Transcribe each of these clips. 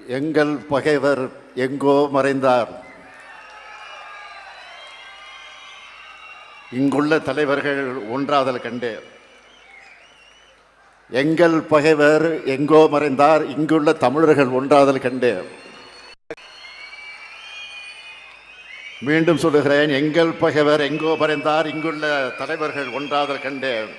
எங்கள் பகைவர் எங்கோ மறைந்தார். இங்குள்ள தலைவர்கள் ஒன்றாதல் கண்டே எங்கள் பகைவர் எங்கோ மறைந்தார் இங்குள்ள தமிழர்கள் ஒன்றாதல் கண்டே மீண்டும் சொல்லுகிறேன் எங்கள் பகைவர் எங்கோ மறைந்தார் இங்குள்ள தலைவர்கள் ஒன்றாதல் கண்டேன்.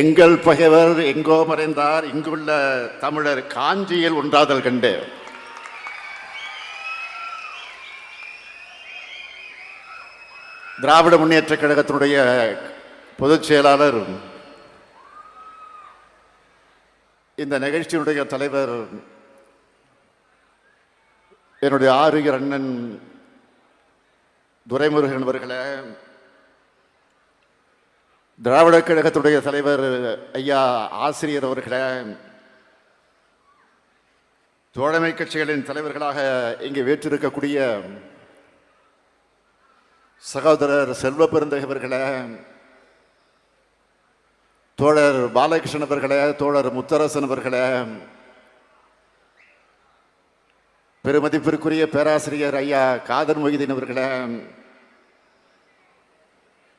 எங்கள் பகைவர் எங்கோ மறைந்தார். இங்குள்ள தமிழர் காஞ்சியில் ஒன்றாதல் கண்டு. திராவிட முன்னேற்ற கழகத்தினுடைய பொதுச் செயலாளர் இந்த நிகழ்ச்சியினுடைய தலைவர் என்னுடைய ஆறுகிற அண்ணன் துரைமுருகன் அவர்களை திராவிட கழகத்துடைய தலைவர் ஐயா ஆசிரியர் அவர்களே தோழமை கட்சிகளின் தலைவர்களாக இங்கே வேற்றிருக்கக்கூடிய சகோதரர் செல்வ பெருந்தகவர்களே தோழர் பாலகிருஷ்ணன் அவர்களே தோழர் முத்தரசன் அவர்களே பெருமதிப்பிற்குரிய பேராசிரியர் ஐயா காதர் மொய்தீன் அவர்களே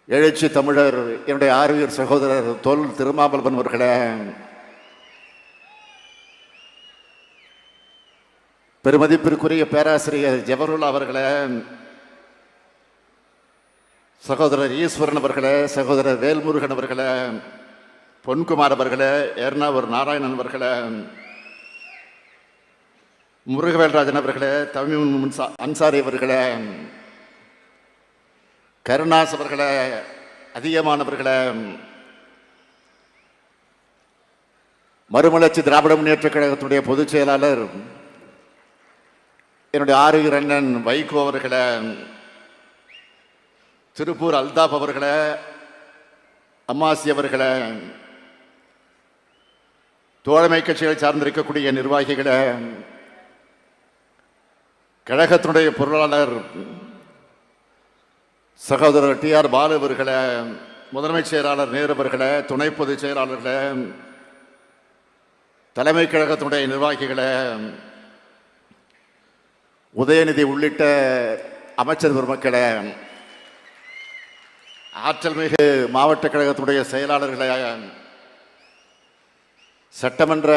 எழுச்சி தமிழர் என்னுடைய ஆர்வியர் சகோதரர் தொல் திருமாவளவன் அவர்களே. பெருமதிப்பிற்குரிய பேராசிரியர் ஜவஹர்லா அவர்களே. சகோதரர் ஈஸ்வரன் அவர்களே சகோதரர் வேல்முருகன் அவர்களே பொன்குமார் அவர்களே ஏர்ணாவூர் நாராயணன் அவர்களே முருகவேல்ராஜன் அவர்களே தமிழ் அன்சாரி அவர்களே. கருணாஸ் அவர்களை அதிகமானவர்களை மறுமலர்ச்சி திராவிட முன்னேற்ற கழகத்துடைய பொதுச் செயலாளர் என்னுடைய ஆறுகிற அண்ணன் வைகோ அவர்களை திருப்பூர் அல்தாப் அவர்களை அம்மாசி அவர்களை தோழமை கட்சிகளை சார்ந்திருக்கக்கூடிய நிர்வாகிகளை கழகத்தினுடைய பொருளாளர் சகோதரர் டி ஆர் பாலு அவர்களை முதன்மைச் செயலாளர் நேரு துணை பொதுச் செயலாளர்களை தலைமை கழகத்தினுடைய நிர்வாகிகளை உதயநிதி உள்ளிட்ட அமைச்சர் பெருமக்களை ஆற்றல் மிகு மாவட்ட கழகத்தினுடைய செயலாளர்களை சட்டமன்ற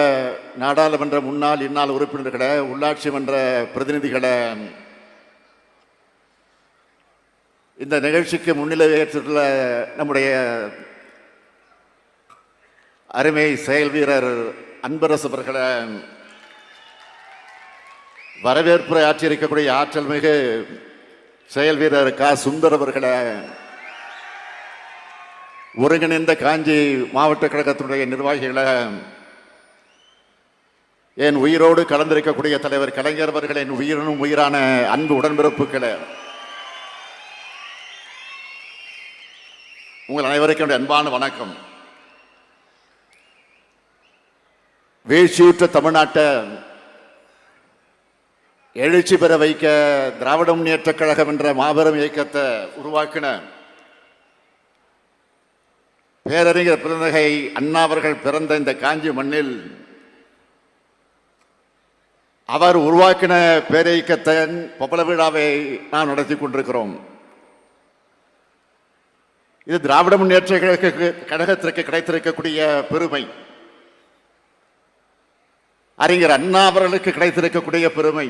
நாடாளுமன்ற முன்னாள் இந்நாள் உறுப்பினர்களை உள்ளாட்சி மன்ற பிரதிநிதிகளை இந்த நிகழ்ச்சிக்கு முன்னிலை ஏற்றுள்ள நம்முடைய அருமை செயல் வீரர் அன்பரசு அவர்களை வரவேற்புரை ஆற்றியிருக்கக்கூடிய ஆற்றல் மிகு செயல் வீரர் கா. சுந்தர் அவர்களை ஒருங்கிணைந்த காஞ்சி மாவட்ட கழகத்தினுடைய நிர்வாகிகளை என் உயிரோடு கலந்திருக்கக்கூடிய தலைவர் கலைஞர் அவர்களின் உயிரினும் உயிரான அன்பு உடன்பிறப்புகளை உங்கள் அனைவருக்கும் என்னுடைய அன்பான வணக்கம். வீழ்ச்சியுற்ற தமிழ்நாட்டை எழுச்சி பெற வைக்க திராவிட முன்னேற்ற கழகம் என்ற மாபெரும் இயக்கத்தை உருவாக்கின பேரறிஞர் பிறந்தகை அண்ணா அவர்கள் பிறந்த இந்த காஞ்சி மண்ணில் அவர் உருவாக்கின பேரியக்கத்தின் பபல விழாவை நாம் நடத்தி கொண்டிருக்கிறோம். இது திராவிட முன்னேற்ற கழக கழகத்திற்கு கிடைத்திருக்கக்கூடிய பெருமை. அறிஞர் அண்ணா அவர்களுக்கு கிடைத்திருக்கக்கூடிய பெருமை.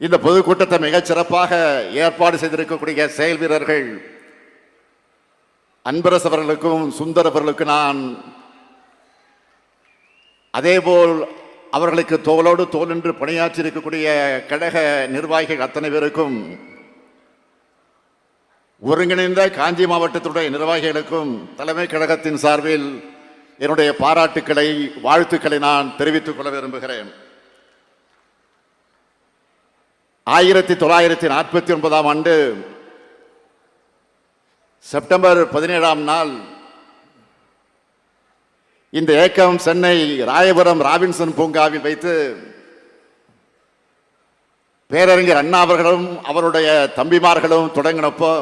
இந்த பொதுக்கூட்டத்தை மிகச் சிறப்பாக ஏற்பாடு செய்திருக்கக்கூடிய செயல் வீரர்கள் அன்பரசு அவர்களுக்கும் சுந்தர் அவர்களுக்கும் நான் அதேபோல் அவர்களுக்கு தோளோடு தோல் என்று பணியாற்றி இருக்கக்கூடிய கழக நிர்வாகிகள் அத்தனை பேருக்கும் ஒருங்கிணைந்த காஞ்சி மாவட்டத்துடைய நிர்வாகிகளுக்கும் தலைமை கழகத்தின் சார்பில் என்னுடைய பாராட்டுக்களை வாழ்த்துக்களை நான் தெரிவித்துக் கொள்ள விரும்புகிறேன். ஆயிரத்தி தொள்ளாயிரத்தி நாற்பத்தி ஒன்பதாம் ஆண்டு செப்டம்பர் பதினேழாம் நாள் இந்த இயக்கம் சென்னை ராயபுரம் ராபின்சன் பூங்காவில் வைத்து பேரறிஞர் அண்ணா அவர்களும் அவருடைய தம்பிமார்களும் தொடங்கினப்போ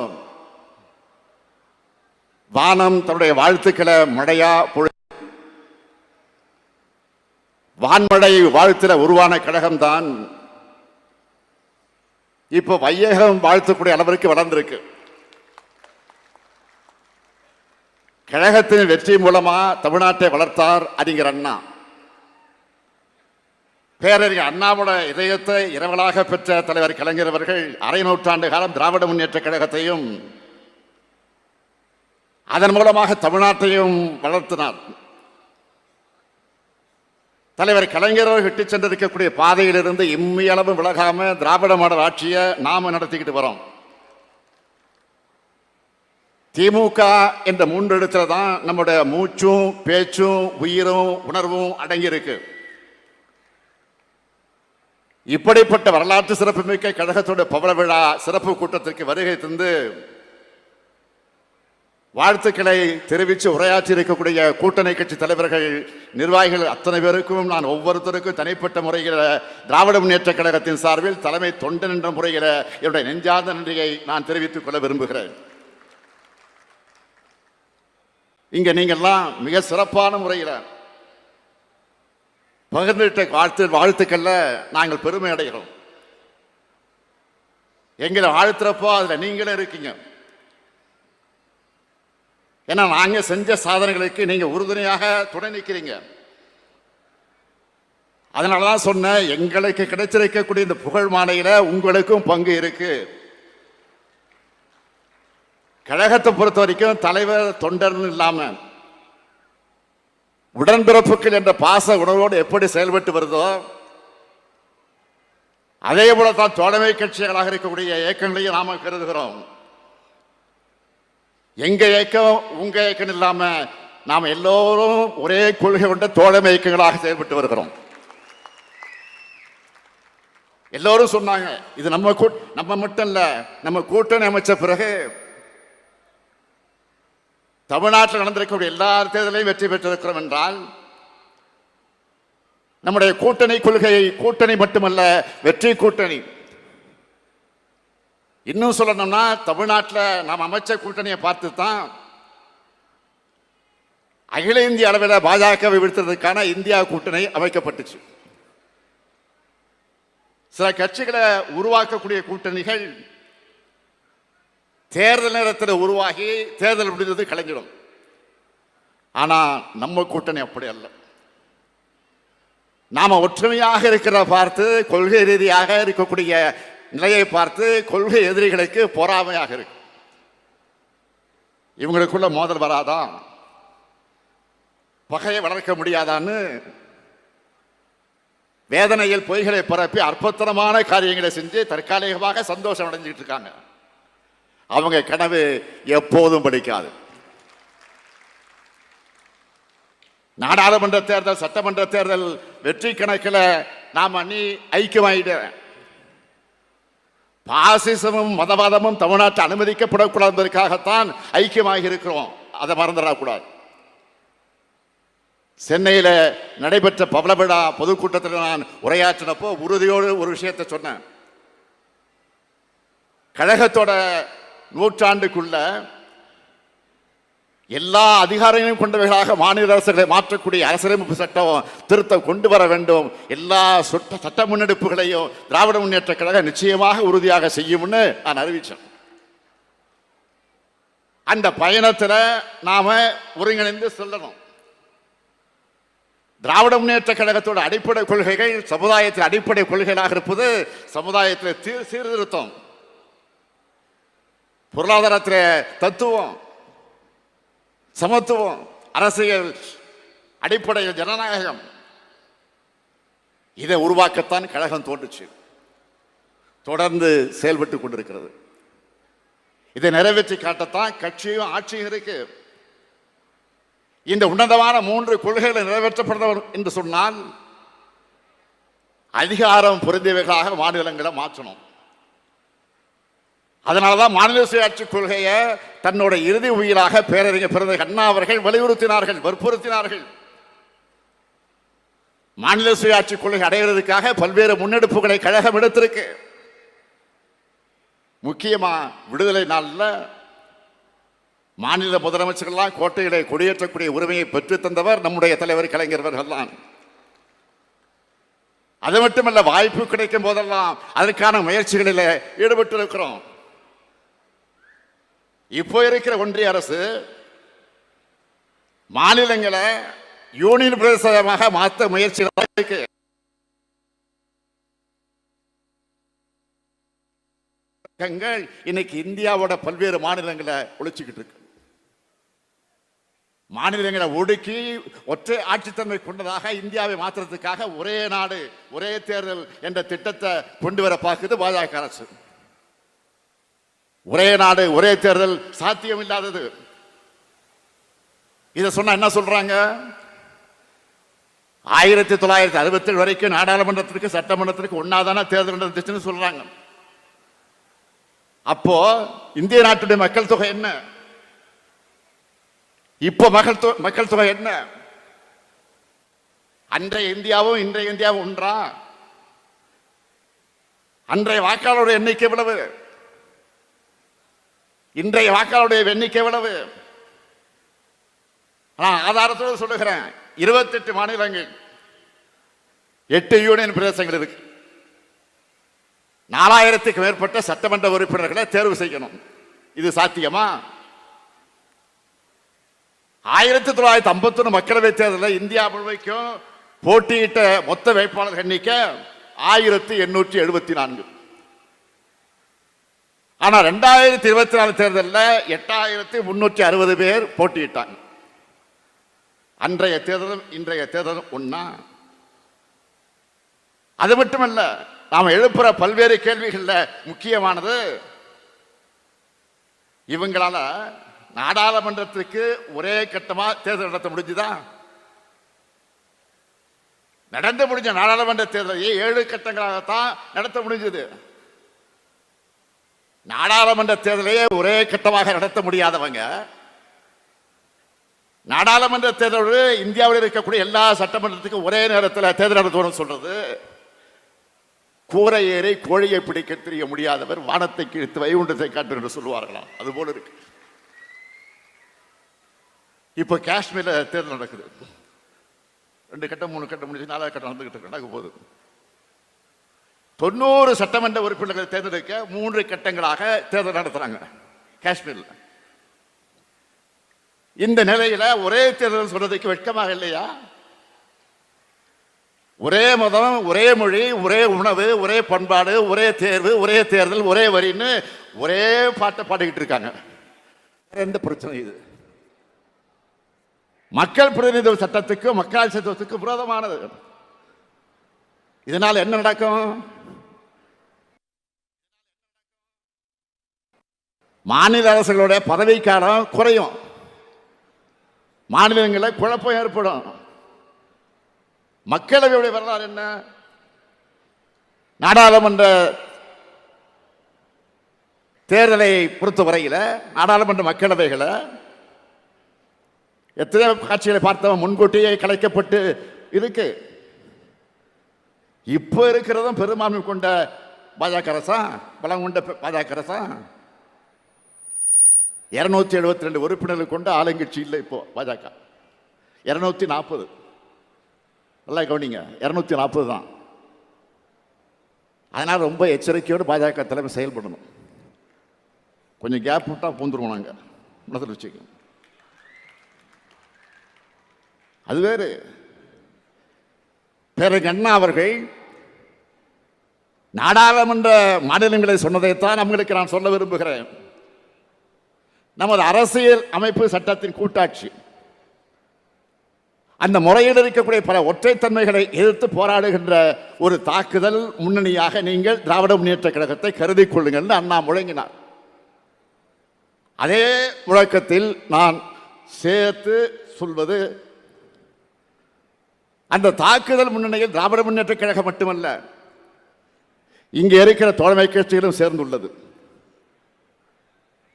வானம் தன்னுடைய வாழ்த்துக்களை மழையா பொழு வான்மழை வாழ்த்துல உருவான கழகம்தான் இப்போ வையகம் வாழ்த்தக்கூடிய அளவிற்கு வளர்ந்திருக்கு. கழகத்தின் வெற்றி மூலமா தமிழ்நாட்டை வளர்த்தார் அறிஞர் அண்ணா. பேரறிஞர் அண்ணாவோட இதயத்தை இரவலாக பெற்ற தலைவர் கலைஞர் அவர்கள் அரை நூற்றாண்டு காலம் திராவிட முன்னேற்ற கழகத்தையும் அதன் மூலமாக தமிழ்நாட்டையும் வளர்த்தினார். தலைவர் கலைஞர் அவர்கள் சென்றிருக்கக்கூடிய பாதையிலிருந்து இம்மியளவு விலகாம திராவிட மாடல் ஆட்சியை நாம நடத்திக்கிட்டு வரோம். திமுக என்ற மூன்றெழுத்துல தான் நம்முடைய மூச்சும் பேச்சும் உயிரும் உணர்வும் அடங்கியிருக்கு. இப்படிப்பட்ட வரலாற்று சிறப்புமிக்க கழகத்தோட பவள விழா சிறப்பு கூட்டத்திற்கு வருகை தந்து வாழ்த்துக்களை தெரிவித்து உரையாற்றி இருக்கக்கூடிய கூட்டணி கட்சி தலைவர்கள் நிர்வாகிகள் அத்தனை பேருக்கும் நான் ஒவ்வொருத்தருக்கும் தனிப்பட்ட முறையில் திராவிட முன்னேற்ற கழகத்தின் சார்பில் தலைமை தொண்டன் என்ற முறையில் என்னுடைய நெஞ்சார்ந்த நன்றியை நான் தெரிவித்துக் கொள்ள விரும்புகிறேன். இங்கே நீங்கள்லாம் மிக சிறப்பான முறையில் பகிர்ந்துட்ட வாழ்த்து வாழ்த்துக்கள்ல நாங்கள் பெருமை அடைகிறோம். எங்களை வாழ்த்துறப்போ அதில் நீங்களும் இருக்கீங்க. ஏன்னா நாங்கள் செஞ்ச சாதனைகளுக்கு நீங்கள் உறுதுணையாக துணை நிற்கிறீங்க அதனாலதான் சொன்னேன் எங்களுக்கு கிடைச்சிருக்கக்கூடிய இந்த புகழ் மாலையில் உங்களுக்கும் பங்கு இருக்கு. கழகத்தை பொறுத்த வரைக்கும் தலைவர் தொண்டர்னு இல்லாமல் உடன்பிறப்புகள் என்ற பாச உணர்வோடு எப்படி செயல்பட்டு வருதோ அதே போல தான் தோழமை கட்சிகளாக இருக்கக்கூடிய இயக்கங்களையும் நாம கருதுகிறோம். எங்கள் இயக்கம் உங்கள் இயக்கம் இல்லாமல் நாம் எல்லோரும் ஒரே கொள்கை கொண்ட தோழமை இயக்கங்களாக செயல்பட்டு வருகிறோம். எல்லோரும் சொன்னாங்க இது நம்ம கூட்- நம்ம மட்டும் இல்லை நம்ம கூட்டணி அமைச்ச பிறகு தமிழ்நாட்டில் நடந்திருக்கக்கூடிய எல்லா தேர்தலையும் வெற்றி பெற்றிருக்கிறோம் என்றால் நம்முடைய கூட்டணி கொள்கை கூட்டணி மட்டுமல்ல வெற்றி கூட்டணி இன்னும் சொல்லணும்னா தமிழ்நாட்டில் நாம் அமைச்ச கூட்டணியை பார்த்து தான் அகில இந்திய அளவில் பாஜகவை வீழ்த்துறதுக்கான இந்தியா கூட்டணி அமைக்கப்பட்டுச்சு. சில கட்சிகளை உருவாக்கக்கூடிய கூட்டணிகள் தேர்தல் நேரத்தில் உருவாகி தேர்தல் முடிந்தது கலைஞ்சிடும். ஆனால் நம்ம கூட்டணி அப்படி அல்ல. நாம ஒற்றுமையாக இருக்கிற பார்த்து கொள்கை ரீதியாக இருக்கக்கூடிய நிலையை பார்த்து கொள்கை எதிரிகளுக்கு பொறாமையாக இருக்கு. இவங்களுக்குள்ள மோதல் வராதா? பகையை வளர்க்க முடியாதான்னு வேதனையில் பொய்களை பரப்பி அற்புதமான காரியங்களை செஞ்சு தற்காலிகமாக சந்தோஷம் அடைஞ்சிட்டு இருக்காங்க. அவங்க கனவு எப்போதும் படிக்காது. நாடாளுமன்ற தேர்தல் சட்டமன்ற தேர்தல் வெற்றி கணக்கில் நாம் அணி ஐக்கியமாயிட்டேன் பாசிசமும் மதவாதமும் தமிழ்நாட்டில் அனுமதிக்கப்படக்கூடாது என்பதற்காகத்தான் ஐக்கியமாக இருக்கிறோம் அதை மறந்துடக்கூடாது. சென்னையில் நடைபெற்ற பவள விழா பொதுக்கூட்டத்தில் நான் உரையாற்றினப்போ உறுதியோடு ஒரு விஷயத்தை சொன்னேன். கழகத்தோட நூற்றாண்டுக்குள்ள எல்லா அதிகாரங்களையும் கொண்டவைகளாக மாநில அரசுகளை மாற்றக்கூடிய அரசியலமைப்பு சட்டம் திருத்தம் கொண்டு வர வேண்டும். எல்லா சுட்ட சட்ட முன்னெடுப்புகளையும் திராவிட முன்னேற்ற கழகம் நிச்சயமாக உறுதியாக செய்யும்னு நான் அறிவித்தேன் அந்த பயணத்தில் நாம் ஒருங்கிணைந்து செல்லணும். திராவிட முன்னேற்ற கழகத்தோட அடிப்படை கொள்கைகள் சமுதாயத்தின் அடிப்படை கொள்கைகளாக இருப்பது சமுதாயத்தில் சீர்திருத்தம். பொருளாதாரத்தில் தத்துவம். சமத்துவம் அரசியல் அடிப்படையில் ஜனநாயகம். இதை உருவாக்கத்தான் கழகம் தோன்றுச்சு. தொடர்ந்து செயல்பட்டு கொண்டிருக்கிறது. இதை நிறைவேற்றி காட்டத்தான் கட்சியும் ஆட்சியும் இருக்கு. இந்த உன்னதமான மூன்று கொள்கைகளை நிறைவேற்றப்பட என்று சொன்னால் அதிகாரம் பொருந்தியவைகளாக மாநிலங்களை மாற்றணும். அதனாலதான் மாநில சுயாட்சி கொள்கையை தன்னோட இறுதி உயிராக பேரறிஞர் பிறந்த அண்ணா அவர்கள் வலியுறுத்தினார்கள் வற்புறுத்தினார்கள். மாநில சுயாட்சி கொள்கை அடைகிறதுக்காக பல்வேறு முன்னெடுப்புகளை கழகம் எடுத்திருக்கு. முக்கியமா விடுதலை நாளில் மாநில முதலமைச்சர்கள்லாம் கோட்டையிலே கொடியேற்றக்கூடிய உரிமையை பெற்றுத்தந்தவர் நம்முடைய தலைவர் கலைஞர்கள் தான் அது மட்டுமல்ல வாய்ப்பு கிடைக்கும் போதெல்லாம் அதற்கான முயற்சிகளில் ஈடுபட்டு இருக்கிறோம் இப்போ இருக்கிற ஒன்றிய அரசு மாநிலங்களை யூனியன் பிரதேசமாக மாற்ற முயற்சிகள் இருக்கு. இன்னைக்கு இந்தியாவோட பல்வேறு மாநிலங்களை ஒழிச்சுக்கிட்டு இருக்கு. மாநிலங்களை ஒடுக்கி ஒற்றை ஆட்சித்தன்மை கொண்டதாக இந்தியாவை மாற்றுறதுக்காக ஒரே நாடு ஒரே தேர்தல் என்ற திட்டத்தை கொண்டு வர பார்க்குது பாஜக அரசு. ஒரே நாடு ஒரே தேர்தல் சாத்தியம் இல்லாதது இதை சொன்னா என்ன சொல்றாங்க? ஆயிரத்தி தொள்ளாயிரத்தி அறுபத்தி வரைக்கும் நாடாளுமன்றத்திற்கு சட்டமன்றத்திற்கு ஒன்னாதான தேர்தல் நடந்துச்சுன்னு சொல்றாங்க. அப்போ இந்திய நாட்டுடைய மக்கள் தொகை என்ன? இப்போ மக்கள் தொகை மக்கள் தொகை என்ன? அன்றைய இந்தியாவும் இன்றைய இந்தியாவும் ஒன்றா? அன்றைய வாக்காளருடைய எண்ணிக்கை எவ்வளவு? இன்றைய வாக்காளருடைய எண்ணிக்கை எவ்வளவு? நான் ஆதாரத்தோடு சொல்லுகிறேன். இருபத்தெட்டு மாநிலங்கள் எட்டு யூனியன் பிரதேசங்கள் இருக்கு. நாலாயிரத்துக்கு மேற்பட்ட சட்டமன்ற உறுப்பினர்களை தேர்வு செய்யணும். இது சாத்தியமா? ஆயிரத்தி தொள்ளாயிரத்தி ஐம்பத்தொன்னு மக்களவை தேர்தலில் இந்தியா முழுமைக்கும் போட்டியிட்ட மொத்த வேட்பாளர் எண்ணிக்கை ஆயிரத்தி எண்ணூற்றி எழுபத்தி நான்கு. ஆனால் ரெண்டாயிரத்தி இருபத்தி நாலு தேர்தலில் எட்டாயிரத்தி முன்னூற்றி அறுபது பேர் போட்டியிட்டாங்க. அன்றைய தேர்தலும் இன்றைய தேர்தலும் ஒன்னா அது மட்டுமல்ல நாம் எழுப்புற பல்வேறு கேள்விகளில் முக்கியமானது இவங்களால நாடாளுமன்றத்திற்கு ஒரே கட்டமாக தேர்தல் நடத்த முடிஞ்சுதா? நடந்து முடிஞ்ச நாடாளுமன்ற தேர்தலை ஏழு கட்டங்களாகத்தான் நடத்த முடிஞ்சது. நாடாளுமன்ற தேர்தலையே ஒரே கட்டமாக நடத்த முடியாதவங்க நாடாளுமன்ற தேர்தலோடு இந்தியாவில் இருக்கக்கூடிய எல்லா சட்டமன்றத்துக்கும் ஒரே நேரத்தில் தேர்தல் நடத்தணும் சொல்றது கூரை ஏறி கோழியை பிடிக்க தெரிய முடியாதவர் வானத்தை கிழித்து வைகுண்டத்தை காட்டு என்று சொல்லுவார்களாம் அது போல இருக்கு. இப்போ காஷ்மீர்ல தேர்தல் நடக்குது. ரெண்டு கட்டம் மூணு கட்டம் முடிஞ்சு நாலாவது கட்டம் நடந்துகிட்டு இருக்கு. நடக்க போகுது. தொண்ணூறு சட்டமன்ற உறுப்பினர்கள் தேர்ந்தெடுக்க மூன்று கட்டங்களாக தேர்தல் நடத்துறாங்க. காஷ்மீரில். இந்த நிலையில ஒரே தேர்தல் சொல்றதுக்கு வெட்கமாக இல்லையா? ஒரே மதம் ஒரே மொழி ஒரே உணவு ஒரே பண்பாடு ஒரே தேர்வு ஒரே தேர்தல் ஒரே வரின்னு ஒரே பாட்டை பாடிக்கிட்டு இருக்காங்க. எந்த பிரச்சனை இது. மக்கள் பிரதிநிதித்துவ சட்டத்துக்கு மக்களாட்சி சட்டத்துக்கு விரோதமானது. இதனால் என்ன நடக்கும்? மாநில அரசுகளுடைய பதவிக்காலம் குறையும். மாநிலங்களில் குழப்பம் ஏற்படும். மக்களவையுடைய வரலாறு என்ன? நாடாளுமன்ற தேர்தலை பொறுத்த வரையில் நாடாளுமன்ற மக்களவைகளை எத்தனையோ காட்சிகளை பார்த்தவன் முன்கூட்டியே கலைக்கப்பட்டு இருக்கு. இப்போ இருக்கிறதும் பெரும்பான்மை கொண்ட பாஜக அரசா? பலம் கொண்ட பாஜக அரசா? இருநூத்தி எழுபத்தி ரெண்டு உறுப்பினர்கள் கொண்ட ஆளுங்கட்சி இல்லை இப்போ பாஜக. இருநூத்தி நாற்பது. நல்லா கவனிங்க இரநூத்தி நாற்பது தான். அதனால் ரொம்ப எச்சரிக்கையோடு பாஜக தலைமை செயல்படணும். கொஞ்சம் கேப் விட்டால் பூந்துருவோம் நாங்கள் மனசில் வச்சுக்கோங்க. அது வேறு. பிறகு அண்ணா அவர்கள் நாடாளுமன்ற மாநிலங்களை சொன்னதைத்தான் நம்மளுக்கு நான் சொல்ல விரும்புகிறேன். நமது அரசியல் அமைப்பு சட்டத்தின் கூட்டாட்சி. அந்த முறையில் இருக்கக்கூடிய பல ஒற்றைத்தன்மைகளை எதிர்த்து போராடுகின்ற ஒரு தாக்குதல் முன்னணியாக நீங்கள் திராவிட முன்னேற்ற கழகத்தை கருதி கொள்ளுங்கள் அண்ணா முழங்கினார். அதே முழக்கத்தில் நான் சேர்த்து சொல்வது அந்த தாக்குதல் முன்னணியில் திராவிட முன்னேற்ற கழகம் மட்டுமல்ல இங்கே இருக்கிற தோழமை கட்சிகளும் சேர்ந்துள்ளது.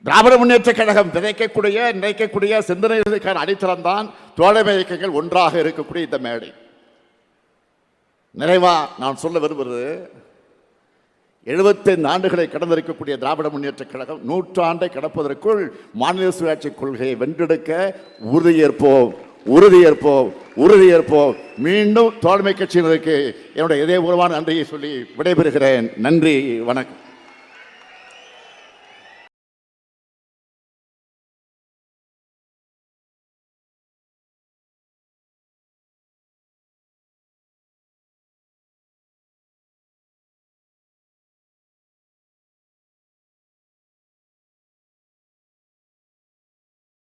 திராவிட முன்னேற்ற கழகம் விதைக்கக்கூடிய நினைக்கக்கூடிய சிந்தனைகளுக்கான அடித்தளம்தான் தோழமை இயக்கங்கள் ஒன்றாக இருக்கக்கூடிய இந்த மேடை. நிறைவா நான் சொல்ல வருவது எழுபத்தைந்து ஆண்டுகளை கடந்திருக்கக்கூடிய திராவிட முன்னேற்றக் கழகம் நூற்றாண்டை கடப்பதற்குள் மாநில சுயாட்சி கொள்கையை வென்றெடுக்க உறுதியேற்போம் உறுதியேற்போம் உறுதியேற்போம். மீண்டும் தோழமை கட்சியினருக்கு என்னுடைய இதயபூர்வமான நன்றியை சொல்லி விடைபெறுகிறேன். நன்றி வணக்கம்.